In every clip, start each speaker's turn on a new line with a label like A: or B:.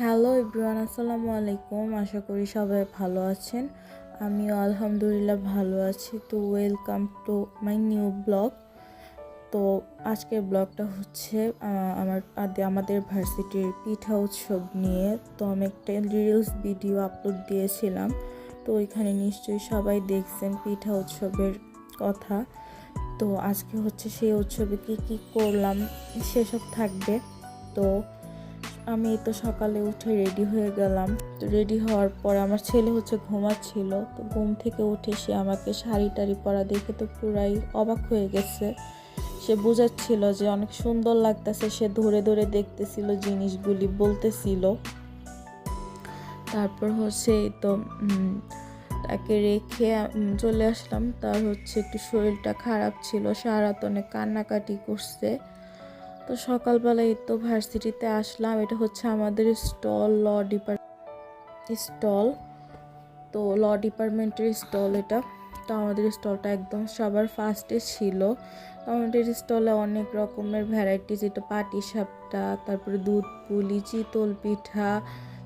A: Hello Ibran আসসালামু আলাইকুম। আশা করি সবাই ভালো আছেন। আমিও আলহামদুলিল্লাহ ভালো আছি। তো welcome to my new blog তো আজকের ব্লগটা হচ্ছে আমার আমাদের ভার্সিটির পিঠা উৎসব নিয়ে। তো আমি একটা রিলস ভিডিও আপলোড দিয়েছিলাম। তো ওইখানে নিশ্চয়ই সবাই দেখছেন পিঠা উৎসবের কথা। তো আজকে হচ্ছে সেই উৎসবে কী কি করলাম, সেসব থাকবে। তো আমি তো সকালে উঠে রেডি হয়ে গেলাম। তো রেডি হওয়ার পর আমার ছেলে হচ্ছে ঘুমাচ্ছিল। তো ঘুম থেকে উঠে সে আমাকে শাড়ি টাড়ি পরা দেখে তো পুরাই অবাক হয়ে গেছে। সে বোঝাচ্ছিল যে অনেক সুন্দর লাগতেছে। সে ধরে ধরে দেখতেছিল জিনিসগুলি, বলতেছিল। তারপর হচ্ছে তো তাকে রেখে চলে আসলাম। তার হচ্ছে একটু শরীরটা খারাপ ছিল। সারা তো অনেক কান্নাকাটি করছে। তো সকালবেলা এই তো ভার্সিটিতে আসলাম। এটা হচ্ছে আমাদের স্টল, ল ডিপার্ট স্টল। তো ল ডিপার্টমেন্টের স্টল এটা। তো আমাদের স্টলটা একদম সবার ফার্স্টে ছিল। তো আমাদের স্টলে অনেক রকমের ভ্যারাইটিস। এটা পাটি সাপটা, তারপরে দুধ পুলি, চিতল পিঠা,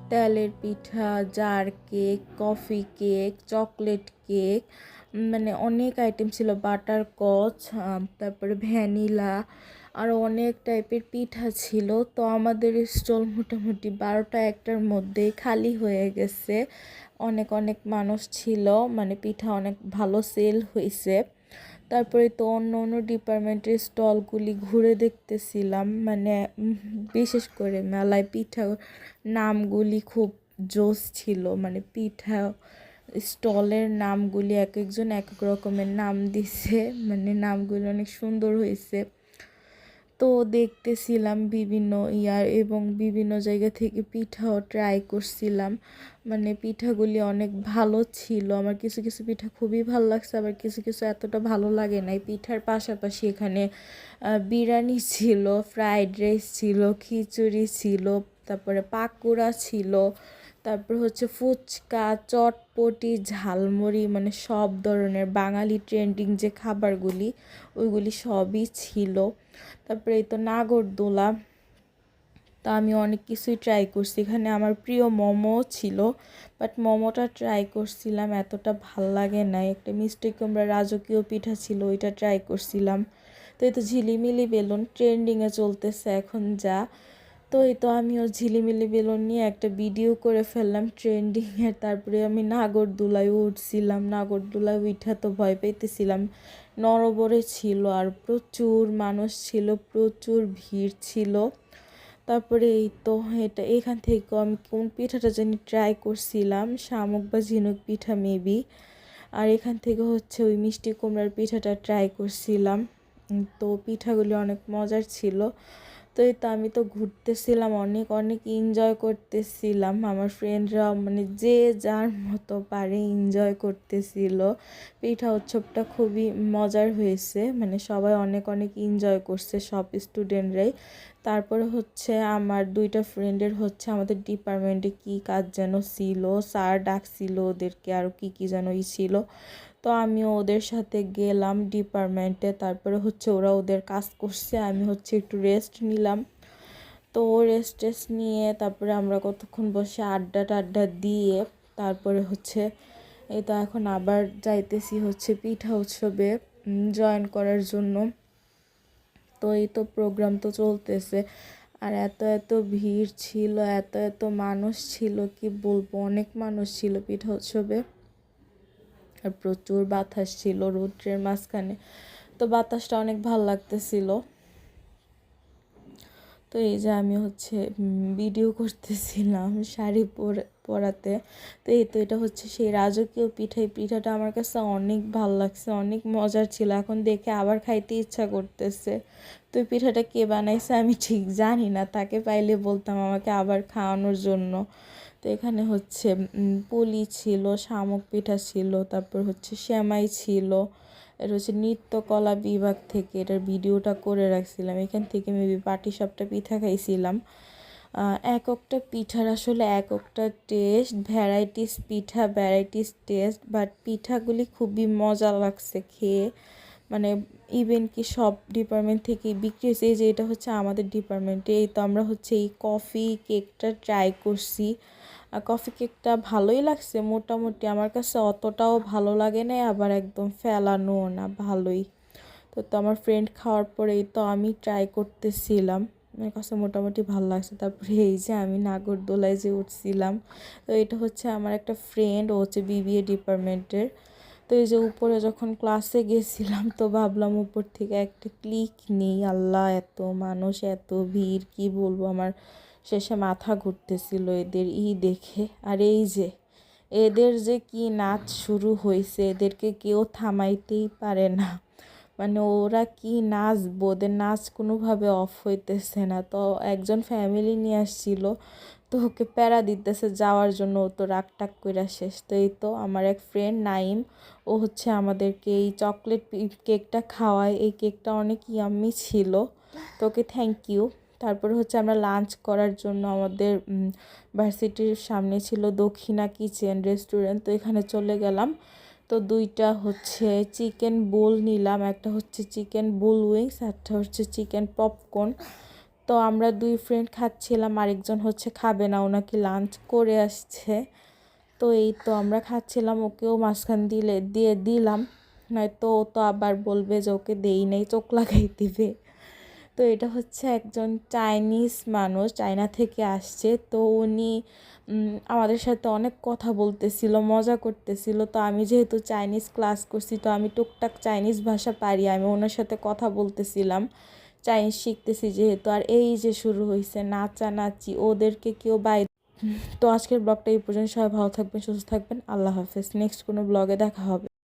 A: তেলের পিঠা, jar cake, coffee cake, chocolate cake মানে অনেক আইটেম ছিল। বাটার কচ তারপরে ভ্যানিলা আরও অনেক টাইপের পিঠা ছিল। তো আমাদের স্টল মোটামুটি বারোটা, একটার মধ্যেই খালি হয়ে গেছে। অনেক অনেক মানুষ ছিল। মানে পিঠা অনেক ভালো সেল হয়েছে তারপরে তো অন্য অন্য ডিপার্টমেন্টের স্টলগুলি ঘুরে দেখতেছিলাম। মানে বিশেষ করে মেলায় পিঠা নামগুলি খুব জোস ছিল। মানে পিঠা স্টলের নামগুলি এক একজন এক এক রকমের নাম দিছে। মানে নামগুলি অনেক সুন্দর হয়েছে তো দেখতেছিলাম বিভিন্ন ইয়ার এবং বিভিন্ন জায়গা থেকে পিঠাও ট্রাই করছিলাম। মানে পিঠাগুলি অনেক ভালো ছিল। আমার কিছু কিছু পিঠা খুবই ভালো লাগছে, আবার কিছু কিছু এতটা ভালো লাগে নাই। পিঠার পাশাপাশি এখানে বিরিয়ানি ছিল ফ্রাইড রাইস ছিল, খিচুড়ি ছিল, তারপরে পাকোড়া ছিল তারপর হচ্ছে ফুচকা, চটপটি, ঝালমুড়ি মানে সব ধরনের বাঙালি ট্রেন্ডিং যে খাবারগুলি, ওইগুলি সবই ছিল। তারপরে এই তো নাগরদোলা, তা আমি অনেক কিছুই ট্রাই করছি। এখানে আমার প্রিয় মোমো ছিল বাট মোমোটা ট্রাই করছিলাম, এতটা ভালো লাগে নাই। একটা মিষ্টি কুমড়া রাজকীয় পিঠা ছিল, ওইটা ট্রাই করছিলাম। তো এই তো ঝিলিমিলি বেলুন ট্রেন্ডিংয়ে চলতেছে, এখন যা। তো এই তো আমিও ঝিলিমিলি বেলুন নিয়ে একটা ভিডিও করে ফেললাম ট্রেন্ডিংয়ের তারপরে আমি নাগরদোলায় উঠছিলাম, নাগরদোলায় উঠা তো ভয় পেতেছিলাম নরবরে ছিল আর প্রচুর মানুষ ছিল, প্রচুর ভিড় ছিল। তারপরে এই তো এটা, এখান থেকে আমি কোন পিঠাটা জানি ট্রাই করছিলাম, শামুক বা ঝিনুক পিঠা মেবি আর এখান থেকে হচ্ছে ওই মিষ্টি কুমড়ার পিঠাটা ট্রাই করছিলাম। তো পিঠাগুলি অনেক মজার ছিল। তো এই তো আমি তো ঘুরতেছিলাম, অনেক অনেক এনজয় করতেছিলাম। আমার ফ্রেন্ডরা মানে যে যার মতো পারে এনজয় করতেছিল। পিঠা উৎসবটা খুবই মজার হয়েছে মানে সবাই অনেক অনেক এনজয় করছে সব স্টুডেন্টরাই তারপরে হচ্ছে আমার দুইটা ফ্রেন্ডের হচ্ছে আমাদের ডিপার্টমেন্টে কি কাজ যেন ছিল স্যার ডাকছিল ওদেরকে আরও কি কি যেন ই ছিল। তো আমিও ওদের সাথে গেলাম ডিপার্টমেন্টে তারপরে হচ্ছে ওরা ওদের কাজ করছে, আমি হচ্ছে একটু রেস্ট নিলাম। তো রেস্ট টেস্ট নিয়ে তারপরে আমরা কতক্ষণ বসে আড্ডা টাড্ডা দিয়ে তারপরে হচ্ছে এই তো এখন আবার যাইতেছি হচ্ছে পিঠা উৎসবে জয়েন করার জন্য। তো এই তো প্রোগ্রাম তো চলতেছে। আর এত এত ভিড় ছিল, এত এত মানুষ ছিল, কি বলব? অনেক মানুষ ছিল পিঠা উৎসবে আর প্রচুর বাতাস ছিল রৌদ্রের মাঝখানে। তো বাতাসটা অনেক ভালো লাগতেছিল। তো এই যে আমি হচ্ছে ভিডিও করতেছিলাম শাড়ি পরে, পরাতে। তো এই তো এটা হচ্ছে সেই রাজকীয় পিঠা। এই পিঠাটা আমার কাছে অনেক ভালো লাগছে, অনেক মজার ছিল। এখন দেখে আবার খাইতে ইচ্ছা করতেছে। তো পিঠাটা কে বানাইছে আমি ঠিক জানি না, তাকে পাইলে বলতাম আমাকে আবার খাওয়ানোর জন্য। তো এখানে হচ্ছে পুলি ছিল, শামুক পিঠা ছিল, তারপর হচ্ছে শ্যামাই ছিল। হচ্ছে নৃত্যকলা বিভাগ থেকে এটার ভিডিওটা করে রাখছিলাম। এখান থেকে মেবি পাটিসাপটা পিঠা খাইছিলাম। এক একটা পিঠার আসলে এক একটা টেস্ট ভ্যারাইটিস পিঠা ভ্যারাইটিস টেস্ট বাট পিঠাগুলি খুবই মজা লাগছে খেয়ে। মানে ইভেন কি সব ডিপার্টমেন্ট থেকে বিক্রি হয়েছে। এই যে এটা হচ্ছে আমাদের ডিপার্টমেন্টে এই তো আমরা হচ্ছে এই কফি কেকটা ট্রাই করছি। কফি কেকটা ভালোই লাগছে, মোটামুটি আমার কাছে অতটাও ভালো লাগে না আবার একদম ফেলানো না, ভালোই। তো তো আমার ফ্রেন্ড খাওয়ার পরেই তো আমি ট্রাই করতেছিলাম, আমার কাছে মোটামুটি ভালো লাগছে। তারপরে এই যে আমি নাগরদোলায় যে উঠছিলাম, তো এটা হচ্ছে আমার একটা ফ্রেন্ড ও হচ্ছে বিবিএ ডিপার্টমেন্টের তো এই যে উপরে যখন ক্লাসে গেছিলাম, তো ভাবলাম উপর থেকে একটা ক্লিক নেই, আল্লাহ, এত মানুষ, এত ভিড়, কি বলব? আমার শেষে মাথা ঘুরতেছিল এদের ই দেখে। আর এই যে, এদের যে কি নাচ শুরু হয়েছে, এদেরকে কেউ থামাইতেই পারে না। মানে ওরা কি নাচবো? ওদের নাচ কোনোভাবে অফ হইতেছে না। তো একজন ফ্যামিলি নিয়ে আসছিল, তো ওকে প্যারা দিতেছে, যাওয়ার জন্য ও তো রাগ টাক করে শেষ। তো এই তো আমার এক ফ্রেন্ড নাইম, ও হচ্ছে আমাদেরকে এই চকলেট কেকটা খাওয়ায়। এই কেকটা অনেক ইয়াম্মি ছিল। তো ওকে থ্যাংক ইউ তারপরে হচ্ছে আমরা লাঞ্চ করার জন্য আমাদের ভার্সিটির সামনে ছিল দক্ষিণা কিচেন রেস্টুরেন্ট তো এখানে চলে গেলাম। তো দুইটা হচ্ছে চিকেন বোল নিলাম, একটা হচ্ছে চিকেন বোল উইংস একটা হচ্ছে চিকেন পপকর্ন তো আমরা দুই ফ্রেন্ড খাচ্ছিলাম, আরেকজন হচ্ছে খাবে না, ওনাকে লাঞ্চ করে আসছে। তো এই তো আমরা খাচ্ছিলাম, ওকেও মাঝখান দিলে, দিয়ে দিলাম। নয়তো ও তো আবার বলবে যে ওকে দেই নেই, চোখ লাগাই দিবে। তো এটা হচ্ছে একজন চাইনিজ মানুষ চায়না থেকে আসছে। তো উনি আমাদের সাথে অনেক কথা বলতেছিল, মজা করতেছিল। তো আমি যেহেতু চাইনিজ ক্লাস করছি, তো আমি টুকটাক চাইনিজ ভাষা পারি, আমি ওনার সাথে কথা বলতেছিলাম। চাইনিজ শিখতেছি যেহেতু। আর এই যে শুরু হয়েছে নাচানাচি, ওদেরকে কেউ বাই তো আজকের ব্লগটা এই পর্যন্ত। সবাই ভালো থাকবেন, সুস্থ থাকবেন। আল্লাহ হাফেজ। নেক্সট কোনো ব্লগে দেখা হবে।